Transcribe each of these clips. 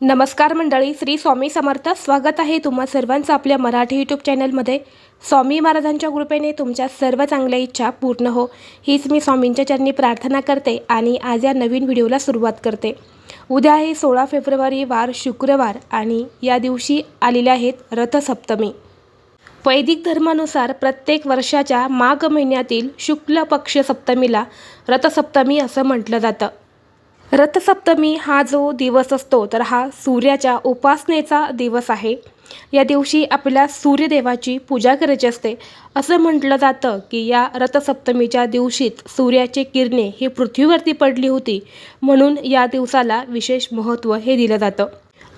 नमस्कार मंडळी श्री स्वामी समर्थ. स्वागत आहे तुम्हा सर्वांचं आपल्या मराठी यूट्यूब चॅनलमध्ये स्वामी महाराजांच्या कृपेने तुमच्या सर्व चांगल्या इच्छा पूर्ण हो. हीच मी स्वामींच्या चरणी प्रार्थना करते आणि आज या नवीन व्हिडिओला सुरुवात करते. उद्या आहे सोळा फेब्रुवारी वार शुक्रवार आणि या दिवशी आलेल्या आहेत रथसप्तमी. वैदिक धर्मानुसार प्रत्येक वर्षाच्या माघ महिन्यातील शुक्ल पक्ष सप्तमीला रथसप्तमी असं म्हटलं जातं. रथसप्तमी हा जो दिवस असतो तर हा सूर्याच्या उपासनेचा दिवस आहे. या दिवशी आपल्या सूर्यदेवाची पूजा करायची असते. असं म्हटलं जातं की या रथसप्तमीच्या दिवशीत सूर्याचे किरणे ही पृथ्वीवरती पडली होती म्हणून या दिवसाला विशेष महत्त्व हे दिलं जातं.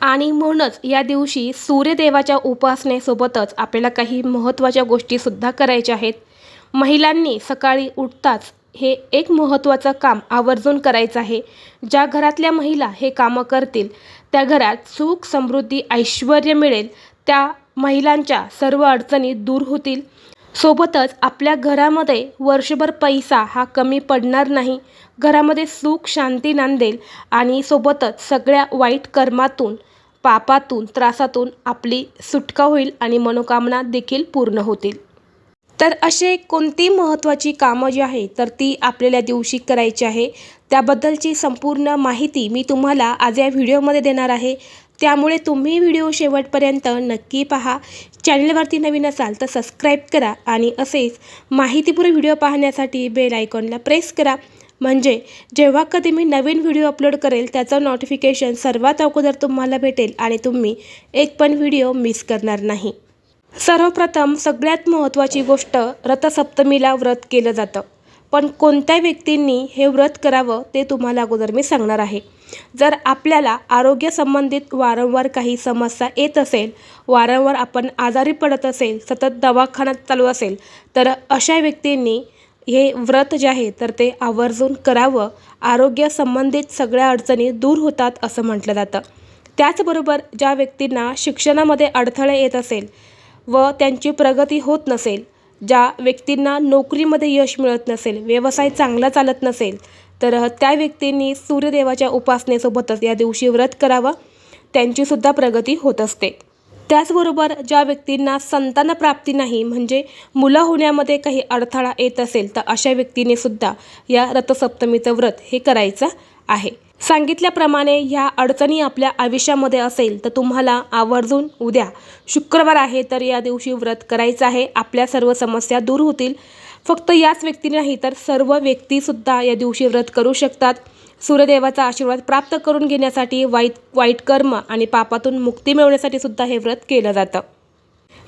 आणि म्हणूनच या दिवशी सूर्यदेवाच्या उपासनेसोबतच आपल्याला काही महत्त्वाच्या गोष्टीसुद्धा करायच्या आहेत. महिलांनी सकाळी उठताच हे एक महत्त्वाचं काम आवर्जून करायचं आहे. ज्या घरातल्या महिला हे कामं करतील त्या घरात सुख समृद्धी ऐश्वर मिळेल त्या महिलांच्या सर्व अडचणी दूर होतील. सोबतच आपल्या घरामध्ये वर्षभर पैसा हा कमी पडणार नाही. घरामध्ये सुख शांती नांदेल आणि सोबतच सगळ्या वाईट कर्मातून पापातून त्रासातून आपली सुटका होईल आणि मनोकामना देखील पूर्ण होतील. तर असे कोणती महत्त्वाची कामं जी आहे तर ती आपल्याला दिवशी करायची आहे. त्याबद्दलची संपूर्ण माहिती मी तुम्हाला आज या व्हिडिओमध्ये देणार आहे. त्यामुळे तुम्ही व्हिडिओ शेवटपर्यंत नक्की पहा. चॅनलवरती नवीन असाल तर सबस्क्राईब करा आणि असेच माहितीपूर्ण व्हिडिओ पाहण्यासाठी बेल आयकॉनला प्रेस करा. म्हणजे जेव्हा कधी मी नवीन व्हिडिओ अपलोड करेल त्याचं नोटिफिकेशन सर्वात अगोदर तुम्हाला भेटेल आणि तुम्ही एक पण व्हिडिओ मिस करणार नाही. सर्वप्रथम सगळ्यात महत्त्वाची गोष्ट रथसप्तमीला व्रत केलं जातं. पण कोणत्या व्यक्तींनी हे व्रत करावं ते तुम्हाला अगोदर मी सांगणार आहे. जर आपल्याला आरोग्यसंबंधित वारंवार काही समस्या येत असेल वारंवार आपण आजारी पडत असेल सतत दवाखान्यात चालू असेल तर अशा व्यक्तींनी हे व्रत जे आहे तर ते आवर्जून करावं. आरोग्यसंबंधित सगळ्या अडचणी दूर होतात असं म्हटलं जातं. त्याचबरोबर ज्या व्यक्तींना शिक्षणामध्ये अडथळे येत असेल व त्यांची प्रगती होत नसेल ज्या व्यक्तींना नोकरीमध्ये यश मिळत नसेल व्यवसाय चांगला चालत नसेल तर त्या व्यक्तींनी सूर्यदेवाच्या उपासनेसोबतच या दिवशी व्रत करावं. त्यांचीसुद्धा प्रगती होत असते. त्याचबरोबर ज्या व्यक्तींना संतानप्राप्ती नाही म्हणजे मुलं होण्यामध्ये काही अडथळा येत असेल तर अशा व्यक्तीने सुद्धा या रथसप्तमीचं व्रत हे करायचं आहे. सांगितल्याप्रमाणे ह्या अडचणी आपल्या आयुष्यामध्ये असेल तर तुम्हाला आवर्जून उद्या शुक्रवार आहे तर या दिवशी व्रत करायचं आहे. आपल्या सर्व समस्या दूर होतील. फक्त याच व्यक्ती नाही तर सर्व व्यक्तीसुद्धा या दिवशी व्रत करू शकतात. सूर्यदेवाचा आशीर्वाद प्राप्त करून घेण्यासाठी वाईट वाईट कर्म आणि पापातून मुक्ती मिळवण्यासाठी सुद्धा हे व्रत केलं जातं.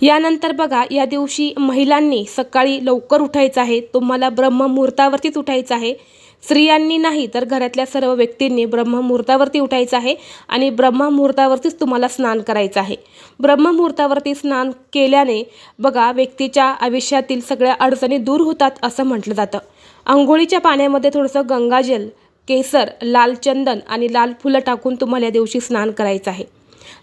यानंतर बघा या दिवशी महिलांनी सकाळी लवकर उठायचं आहे. तुम्हाला ब्रह्ममुहूर्तावरतीच उठायचं आहे. स्त्रियांनी नाही तर घरातल्या सर्व व्यक्तींनी ब्रह्ममुहूर्तावरती उठायचं आहे आणि ब्रह्ममुहूर्तावरतीच तुम्हाला स्नान करायचं आहे. ब्रह्ममुहूर्तावरती स्नान केल्याने बघा व्यक्तीच्या आयुष्यातील सगळ्या अडचणी दूर होतात असं म्हटलं जातं. आंघोळीच्या पाण्यामध्ये थोडंसं गंगाजल केसर लाल चंदन आणि लाल फुलं टाकून तुम्हाला या दिवशी स्नान करायचं आहे.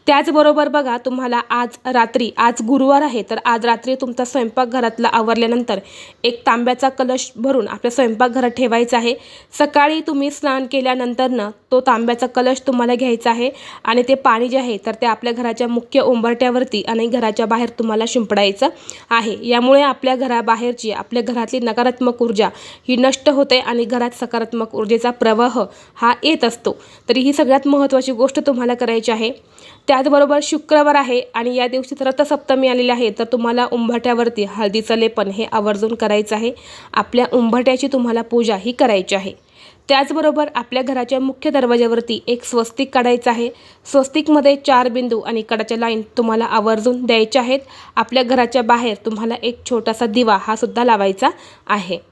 त्याचबरोबर बघा तुम्हाला आज रात्री आज गुरुवार आहे तर आज रात्री तुमचा स्वयंपाकघरातला आवरल्यानंतर एक तांब्याचा कलश भरून आपल्या स्वयंपाकघरात ठेवायचा आहे. सकाळी तुम्ही स्नान केल्यानंतरनं तो तांब्याचा कलश तुम्हाला घ्यायचा आहे आणि ते पाणी जे आहे तर ते आपल्या घराच्या मुख्य उंबरट्यावरती आणि घराच्या बाहेर तुम्हाला शिंपडायचं आहे. यामुळे आपल्या घराबाहेरची आपल्या घरातली नकारात्मक ऊर्जा ही नष्ट होते आणि घरात सकारात्मक ऊर्जेचा प्रवाह हा येत असतो. तरी ही सगळ्यात महत्त्वाची गोष्ट तुम्हाला करायची आहे. त्या त्याचबरोबर शुक्रवार आहे आणि या दिवशी रथसप्तमी आलेली आहे. तर तुम्हाला उंबरठ्यावरती हळदीचं लेपन हे आवर्जून करायचं आहे. आपल्या उंबरठ्याची तुम्हाला पूजा ही करायची आहे. त्याचबरोबर आपल्या घराच्या मुख्य दरवाज्यावरती एक स्वस्तिक काढायचं आहे. स्वस्तिकमध्ये चार बिंदू आणि कडाच्या लाईन तुम्हाला आवर्जून द्यायच्या आहेत. आपल्या घराच्या बाहेर तुम्हाला एक छोटासा दिवा हा सुद्धा लावायचा आहे.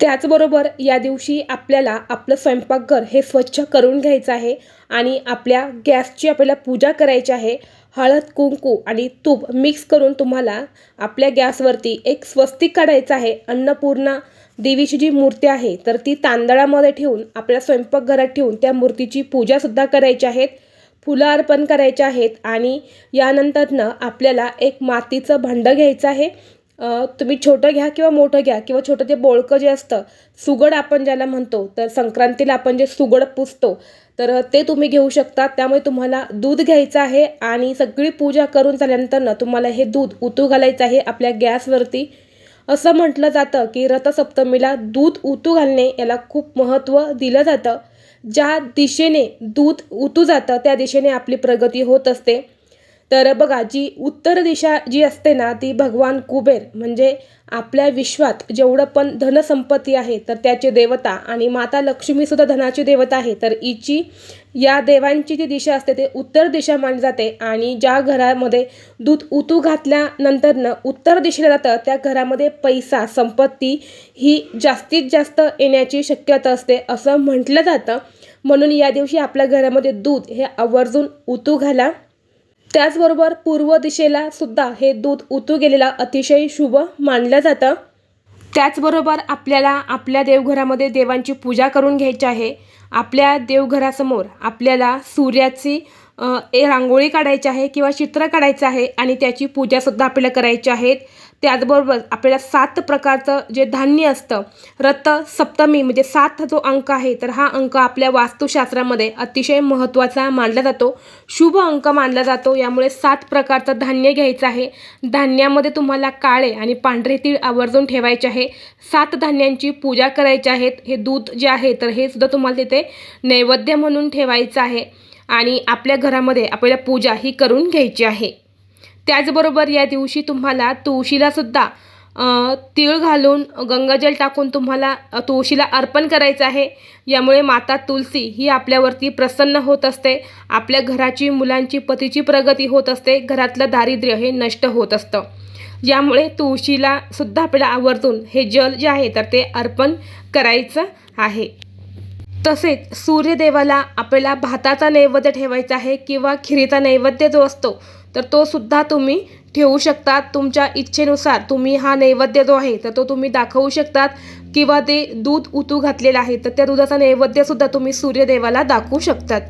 त्याचबरोबर या दिवशी आपल्याला आपलं स्वयंपाकघर हे स्वच्छ करून घ्यायचं आहे आणि आपल्या गॅसची आपल्याला पूजा करायची आहे. हळद कुंकू आणि तूप मिक्स करून तुम्हाला आपल्या गॅसवरती एक स्वस्तिक काढायचं आहे. अन्नपूर्णा देवीची जी मूर्ती आहे तर ती तांदळामध्ये ठेवून आपल्या स्वयंपाकघरात ठेवून त्या मूर्तीची पूजासुद्धा करायची आहेत. फुलं अर्पण करायचे आहेत आणि यानंतरनं आपल्याला एक मातीचं भांडं घ्यायचं आहे. तुम्ही छोटं घ्या किंवा मोठं घ्या किंवा छोटं ते बोळकं जे असतं सुगड आपण ज्याला म्हणतो तर संक्रांतीला आपण जे सुगड पुसतो तर ते तुम्ही घेऊ शकता. त्यामुळे तुम्हाला दूध घ्यायचं आहे आणि सगळी पूजा करून झाल्यानंतर ना तुम्हाला हे दूध उतू घालायचं आहे आपल्या गॅसवरती. असं म्हटलं जातं की रथसप्तमीला दूध उतू घालणे याला खूप महत्त्व दिलं जातं. ज्या दिशेने दूध उतू जातं त्या दिशेने आपली प्रगती होत असते. तर बघा जी उत्तर दिशा जी असते ना ती भगवान कुबेर म्हणजे आपल्या विश्वात जेवढं पण धनसंपत्ती आहे तर त्याचे देवता आणि माता लक्ष्मीसुद्धा धनाची देवता आहे. तर हिची या देवांची जी दिशा असते ते उत्तर दिशा मानली जाते आणि ज्या घरामध्ये दूध उतू घातल्यानंतरनं उत्तर दिशेला जातं त्या घरामध्ये पैसा संपत्ती ही जास्तीत जास्त येण्याची शक्यता असते असं म्हटलं जातं. म्हणून या दिवशी आपल्या घरामध्ये दूध हे आवर्जून उतू घाला. त्याचबरोबर पूर्व दिशेला सुद्धा हे दूध उतू गेलेलं अतिशय शुभ मानलं जातं. त्याचबरोबर आपल्याला आपल्या देवघरामध्ये देवांची पूजा करून घ्यायची आहे. आपल्या देवघरासमोर आपल्याला सूर्याची रांगोळी काढायची आहे किंवा चित्र काढायचं आहे आणि त्याची पूजासुद्धा आपल्याला करायची आहेत. त्याचबरोबर आपल्याला सात प्रकारचं जे धान्य असतं रथ सप्तमी म्हणजे सात जो अंक आहे तर हा अंक आपल्या वास्तुशास्त्रामध्ये अतिशय महत्त्वाचा मानला जातो. शुभ अंक मानला जातो. यामुळे सात प्रकारचं धान्य घ्यायचं आहे. धान्यामध्ये तुम्हाला काळे आणि पांढरे तीळ आवर्जून ठेवायचे आहे. सात धान्यांची पूजा करायची आहेत. हे दूध जे आहे तर हे सुद्धा तुम्हाला तिथे नैवेद्य म्हणून ठेवायचं आहे. आणि आपल्या घरामध्ये आपल्याला पूजा ही करून घ्यायची आहे. त्याचबरोबर या दिवशी तुम्हाला तुळशीलासुद्धा तीळ घालून गंगाजल टाकून तुम्हाला तुळशीला अर्पण करायचं आहे. यामुळे माता तुलसी ही आपल्यावरती प्रसन्न होत असते. आपल्या घराची मुलांची पतीची प्रगती होत असते. घरातलं दारिद्र्य हे नष्ट होत असतं. यामुळे तुळशीला सुद्धा आपल्याला आवर्जून हे जल जे आहे तर ते अर्पण करायचं आहे. तसेच सूर्यदेवाला आपल्याला भाताचा नैवेद्य ठेवायचा आहे किंवा खिरीचा नैवेद्य जो असतो तर तो सुद्धा तुम्ही ठेवू शकतात. तुमच्या इच्छेनुसार तुम्ही हा नैवेद्य जो आहे तर तो तुम्ही दाखवू शकतात. किंवा ते दूध उतू घातलेलं आहे तर त्या दुधाचा नैवेद्यसुद्धा तुम्ही सूर्यदेवाला दाखवू शकतात.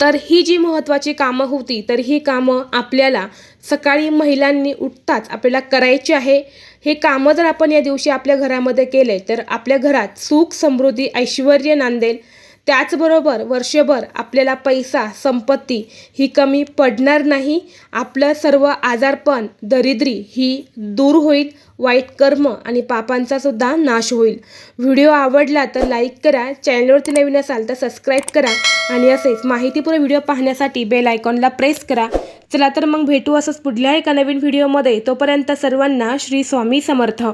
तर ही जी महत्त्वाची कामं होती तर ही कामं आपल्याला सकाळी महिलांनी उठताच आपल्याला करायची आहे. हे कामं जर आपण या दिवशी आपल्या घरामध्ये केले तर आपल्या घरात सुख समृद्धी ऐश्वर नांदेल. त्याचबरोबर वर्षभर आपल्याला पैसा संपत्ती ही कमी पडणार नाही. आपलं सर्व आजारपण दरिद्री ही दूर होईल. वाईट कर्म आणि पापांचा सुद्धा नाश होईल. व्हिडिओ आवडला तर लाईक करा. चॅनलवरती नवीन असाल तर सबस्क्राईब करा. आणि असेच माहितीपूर्ण व्हिडिओ पाहण्यासाठी बेल आयकॉनला प्रेस करा. चला तर मग भेटू असंच पुढल्या एका नवीन व्हिडिओमध्ये. तोपर्यंत सर्वांना श्री स्वामी समर्थ.